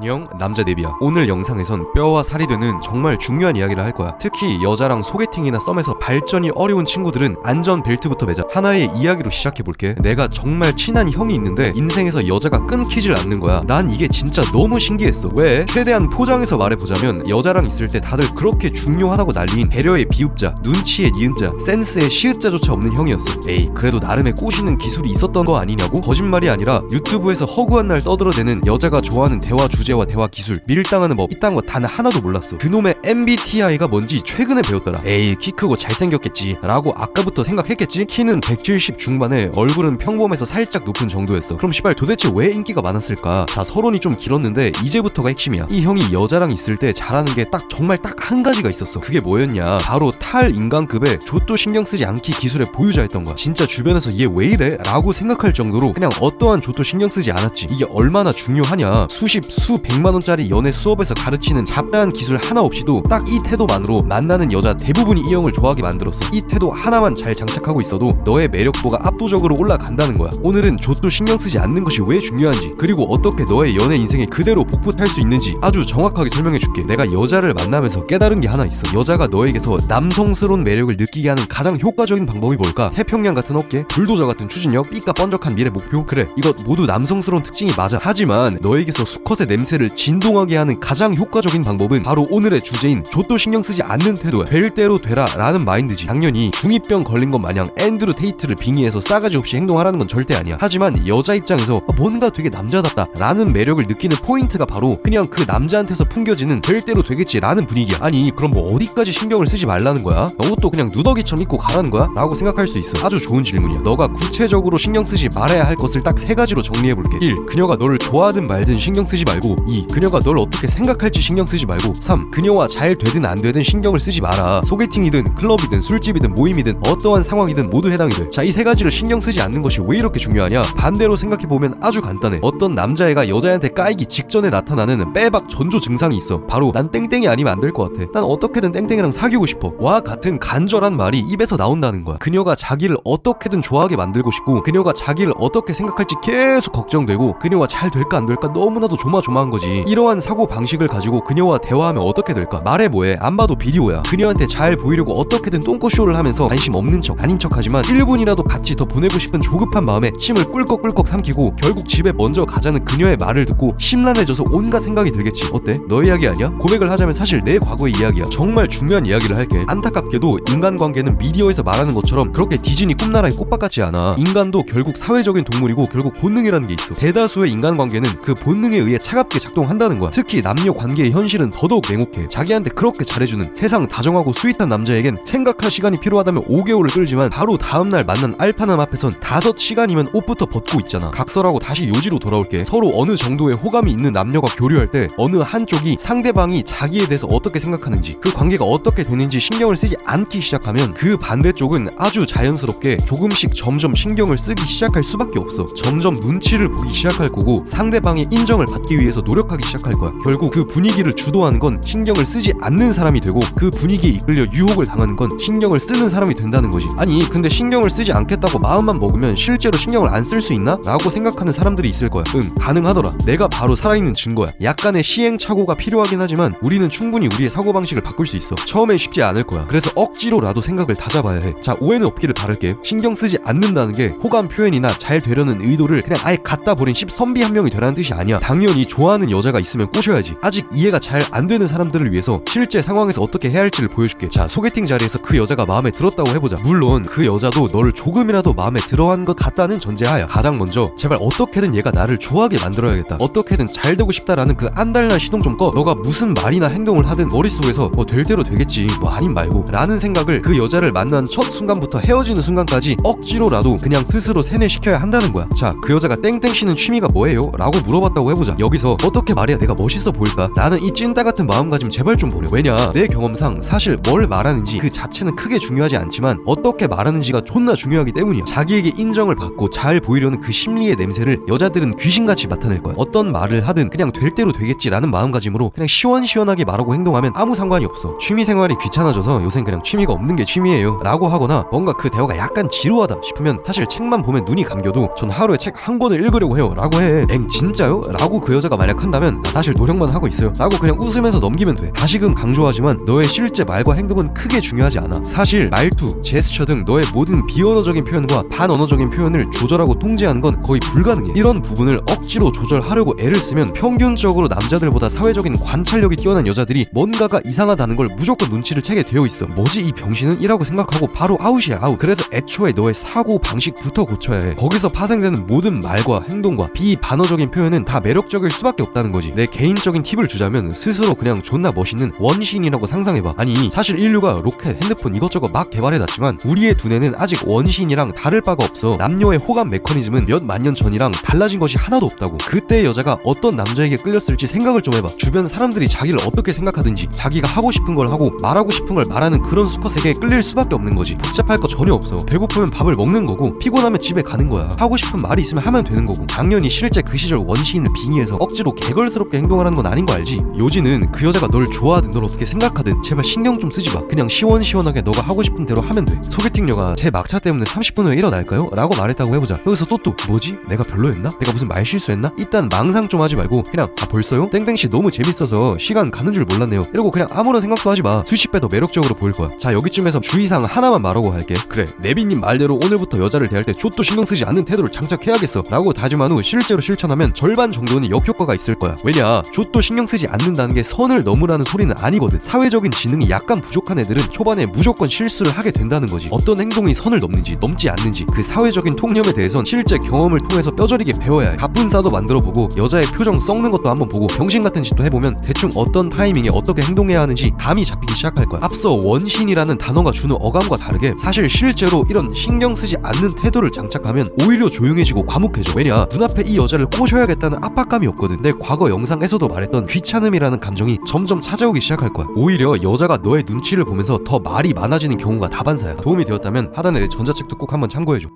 안녕 남자 네비야. 오늘 영상에선 뼈와 살이 되는 정말 중요한 이야기를 할 거야. 특히 여자랑 소개팅이나 썸에서 발전이 어려운 친구들은 안전 벨트부터 매자. 하나의 이야기로 시작해볼게. 내가 정말 친한 형이 있는데 인생에서 여자가 끊기질 않는 거야. 난 이게 진짜 너무 신기했어. 왜? 최대한 포장해서 말해보자면 여자랑 있을 때 다들 그렇게 중요하다고 난리인 배려의 비읍자 눈치의 니은자 센스의 시읒자조차 없는 형이었어. 에이 그래도 나름의 꼬시는 기술이 있었던 거 아니냐고? 거짓말이 아니라 유튜브에서 허구한 날 떠들어대는 여자가 좋아하는 대화 주제 와 대화 기술 밀당하는 법 이딴 거 단 하나도 몰랐어. 그놈의 MBTI가 뭔지 최근에 배웠더라. 에이 키 크고 잘생겼겠지. 라고 아까부터 생각했겠지? 키는 170 중반에 얼굴은 평범해서 살짝 높은 정도였어. 그럼 시발 도대체 왜 인기가 많았을까? 자 서론이 좀 길었는데 이제부터가 핵심이야. 이 형이 여자랑 있을 때 잘하는 게 딱 정말 딱 한 가지가 있었어. 그게 뭐였냐? 바로 탈 인간급의 좆도 신경 쓰지 않기 기술의 보유자였던 거야. 진짜 주변에서 얘 왜 이래? 라고 생각할 정도로 그냥 어떠한 좆도 신경 쓰지 않았지. 이게 얼마나 중요하냐? 수십 수 백만 원짜리 연애 수업에서 가르치는 잡다한 기술 하나 없이도 딱 이 태도만으로 만나는 여자 대부분이 이 형을 좋아하게 만들었어 이 태도 하나만 잘 장착하고 있어도 너의 매력도가 압도적으로 올라간다는 거야. 오늘은 좆도 신경 쓰지 않는 것이 왜 중요한지 그리고 어떻게 너의 연애 인생에 그대로 복붙할 수 있는지 아주 정확하게 설명해 줄게. 내가 여자를 만나면서 깨달은 게 하나 있어. 여자가 너에게서 남성스러운 매력을 느끼게 하는 가장 효과적인 방법이 뭘까? 태평양 같은 어깨 불도저 같은 추진력 삐까 번쩍한 미래 목표? 그래 이것 모두 남성스러운 특징이 맞아. 하지만 너에게서 수컷의 냄새 를 진동하게 하는 가장 효과적인 방법은 바로 오늘의 주제인 좆도 신경 쓰지 않는 태도야. 될 대로 되라 라는 마인드지. 당연히 중2병 걸린 것 마냥 앤드루 테이트를 빙의해서 싸가지 없이 행동하라는 건 절대 아니야. 하지만 여자 입장에서 뭔가 되게 남자답다 라는 매력을 느끼는 포인트가 바로 그냥 그 남자한테서 풍겨지는 될 대로 되겠지 라는 분위기야. 아니 그럼 뭐 어디까지 신경을 쓰지 말라는 거야? 옷도 그냥 누더기처럼 입고 가라는 거야? 라고 생각할 수 있어. 아주 좋은 질문이야. 너가 구체적으로 신경 쓰지 말아야 할 것을 딱 세 가지로 정리해볼게. 1. 그녀가 너를 좋아하든 말든 신경 쓰지 말고 2. 그녀가 널 어떻게 생각할지 신경 쓰지 말고 3. 그녀와 잘 되든 안 되든 신경을 쓰지 마라. 소개팅이든 클럽이든 술집이든 모임이든 어떠한 상황이든 모두 해당이 돼 자 이 세 가지를 신경 쓰지 않는 것이 왜 이렇게 중요하냐? 반대로 생각해 보면 아주 간단해. 어떤 남자애가 여자애한테 까이기 직전에 나타나는 빼박 전조 증상이 있어. 바로 난 땡땡이 아니면 안 될 것 같아. 난 어떻게든 땡땡이랑 사귀고 싶어. 와 같은 간절한 말이 입에서 나온다는 거야. 그녀가 자기를 어떻게든 좋아하게 만들고 싶고 그녀가 자기를 어떻게 생각할지 계속 걱정되고 그녀와 잘 될까 안 될까 너무나도 조마조마한 거지. 이러한 사고 방식을 가지고 그녀와 대화하면 어떻게 될까? 말해 뭐해? 안 봐도 비디오야. 그녀한테 잘 보이려고 어떻게든 똥꼬쇼를 하면서 관심 없는 척 아닌 척 하지만 1분이라도 같이 더 보내고 싶은 조급한 마음에 침을 꿀꺽꿀꺽 삼키고 결국 집에 먼저 가자는 그녀의 말을 듣고 심란해져서 온갖 생각이 들겠지. 어때? 너 이야기 아니야? 고백을 하자면 사실 내 과거의 이야기야. 정말 중요한 이야기를 할게. 안타깝게도 인간관계는 미디어에서 말하는 것처럼 그렇게 디즈니 꿈나라의 꽃밭 같지 않아. 인간도 결국 사회적인 동물이고 결국 본능이라는 게 있어. 대다수의 인간관계는 그 본능에 의해 차갑 게 작동한다는 거야. 특히 남녀 관계의 현실은 더더욱 냉혹해. 자기한테 그렇게 잘해주는 세상 다정하고 스윗한 남자에겐 생각할 시간이 필요하다면 5개월을 끌지만 바로 다음날 만난 알파남 앞에선 5시간이면 옷부터 벗고 있잖아. 각설하고 다시 요지로 돌아올게. 서로 어느 정도의 호감이 있는 남녀가 교류할 때 어느 한쪽이 상대방이 자기에 대해서 어떻게 생각하는지 그 관계가 어떻게 되는지 신경을 쓰지 않기 시작하면 그 반대쪽은 아주 자연스럽게 조금씩 점점 신경을 쓰기 시작할 수밖에 없어. 점점 눈치를 보기 시작할 거고 상대방의 인정을 받기 위해서 노력하기 시작할 거야. 결국 그 분위기를 주도하는 건 신경을 쓰지 않는 사람이 되고 그 분위기에 이끌려 유혹을 당하는 건 신경을 쓰는 사람이 된다는 거지. 아니 근데 신경을 쓰지 않겠다고 마음만 먹으면 실제로 신경을 안 쓸 수 있나? 라고 생각하는 사람들이 있을 거야. 응 가능하더라. 내가 바로 살아있는 증거야. 약간의 시행착오가 필요하긴 하지만 우리는 충분히 우리의 사고방식을 바꿀 수 있어. 처음엔 쉽지 않을 거야. 그래서 억지로라도 생각을 다잡아야 해 자 오해는 없기를 바랄게. 신경 쓰지 않는다는 게 호감 표현이나 잘 되려는 의도를 그냥 아예 갖다 버린 씹선비 한 명이 되라는 뜻이 아니야. 당연히 좋아 하는 여자가 있으면 꼬셔야지. 아직 이해가 잘 안 되는 사람들을 위해서 실제 상황에서 어떻게 해야 할지를 보여줄게. 자 소개팅 자리에서 그 여자가 마음에 들었다고 해보자. 물론 그 여자도 너를 조금이라도 마음에 들어한 것 같다는 전제하야 가장 먼저 제발 어떻게든 얘가 나를 좋아하게 만들어야겠다. 어떻게든 잘 되고 싶다라는 그 안달난 시동 좀 꺼. 너가 무슨 말이나 행동을 하든 머릿속에서 뭐 될 대로 되겠지. 뭐 아님 말고. 라는 생각을 그 여자를 만난 첫 순간부터 헤어지는 순간까지 억지로라도 그냥 스스로 세뇌시켜야 한다는 거야. 자 그 여자가 땡땡 씨는 취미가 뭐예요? 라고 물어봤다고 해보자. 여기서 어떻게 말해야 내가 멋있어 보일까? 나는 이 찐따 같은 마음가짐 제발 좀 버려. 왜냐? 내 경험상 사실 뭘 말하는지 그 자체는 크게 중요하지 않지만 어떻게 말하는지가 존나 중요하기 때문이야. 자기에게 인정을 받고 잘 보이려는 그 심리의 냄새를 여자들은 귀신같이 맡아낼 거야. 어떤 말을 하든 그냥 될 대로 되겠지라는 마음가짐으로 그냥 시원시원하게 말하고 행동하면 아무 상관이 없어. 취미 생활이 귀찮아져서 요샌 그냥 취미가 없는 게 취미예요. 라고 하거나 뭔가 그 대화가 약간 지루하다 싶으면 사실 책만 보면 눈이 감겨도 전 하루에 책 한 권을 읽으려고 해요. 라고 해 엥 진짜요? 라고 그 여자가 만약 한다면 나 사실 노력만 하고 있어요. 라고 그냥 웃으면서 넘기면 돼. 다시금 강조하지만 너의 실제 말과 행동은 크게 중요하지 않아. 사실 말투, 제스처 등 너의 모든 비언어적인 표현과 반언어적인 표현을 조절하고 통제하는 건 거의 불가능해. 이런 부분을 억지로 조절하려고 애를 쓰면 평균적으로 남자들보다 사회적인 관찰력이 뛰어난 여자들이 뭔가가 이상하다는 걸 무조건 눈치를 채게 되어 있어. 뭐지 이 병신은? 이라고 생각하고 바로 아웃이야 아웃. 그래서 애초에 너의 사고 방식부터 고쳐야 해. 거기서 파생되는 모든 말과 행동과 비반어적인 표현은 다 매력적일 수밖에 없다는 거지. 내 개인적인 팁을 주자면 스스로 그냥 존나 멋있는 원신이라고 상상해봐. 아니 사실 인류가 로켓, 핸드폰 이것저것 막 개발해놨지만 우리의 두뇌는 아직 원신이랑 다를 바가 없어. 남녀의 호감 메커니즘은 몇 만 년 전이랑 달라진 것이 하나도 없다고. 그때 여자가 어떤 남자에게 끌렸을지 생각을 좀 해봐. 주변 사람들이 자기를 어떻게 생각하든지 자기가 하고 싶은 걸 하고 말하고 싶은 걸 말하는 그런 수컷에게 끌릴 수밖에 없는 거지. 복잡할 거 전혀 없어. 배고프면 밥을 먹는 거고 피곤하면 집에 가는 거야. 하고 싶은 말이 있으면 하면 되는 거고. 당연히 실제 그 시절 원시인을 빙의해서 억지로 개걸스럽게 행동을 하는 건 아닌 거 알지 요지는 그 여자가 널 좋아하든 널 어떻게 생각하든 제발 신경 좀 쓰지 마 그냥 시원시원하게 너가 하고 싶은 대로 하면 돼 소개팅녀가 제 막차 때문에 30분 후에 일어날까요? 라고 말했다고 해보자 여기서 또또 뭐지? 내가 별로였나? 내가 무슨 말 실수했나? 일단 망상 좀 하지 말고 그냥 아 벌써요? 땡땡씨 너무 재밌어서 시간 가는 줄 몰랐네요 이러고 그냥 아무런 생각도 하지 마 수십 배 더 매력적으로 보일 거야 자 여기쯤에서 주의사항 하나만 말하고 할게 그래 네비님 말대로 오늘부터 여자를 대할 때 족도 신경 쓰지 않는 태도를 장착해야겠어 라고 다짐한 후 실제로 실천하면 절반 정도는 역효과가 있을 거야. 왜냐 족도 신경 쓰지 않는다는 게 선을 넘으라는 소리는 아니거든. 사회적인 지능이 약간 부족한 애들은 초반에 무조건 실수를 하게 된다는 거지. 어떤 행동이 선을 넘는지 넘지 않는지 그 사회적인 통념에 대해선 실제 경험을 통해서 뼈저리게 배워야 해. 갑분싸도 만들어 보고 여자의 표정 썩는 것도 한번 보고 병신 같은 짓도 해보면 대충 어떤 타이밍에 어떻게 행동해야 하는지 감이 잡히기 시작할 거야. 앞서 원신이라는 단어가 주는 어감과 다르게 사실 실제로 이런 신경 쓰지 않는 태도를 장착하면 오히려 조용해지고 과묵해져. 왜냐 눈앞에 이 여자를 꼬셔야겠다는 압박감이 없거든 내 과거 영상에서도 말했던 귀찮음이라는 감정이 점점 찾아오기 시작할 거야. 오히려 여자가 너의 눈치를 보면서 더 말이 많아지는 경우가 다반사야. 도움이 되었다면 하단에 내 전자책도 꼭 한번 참고해줘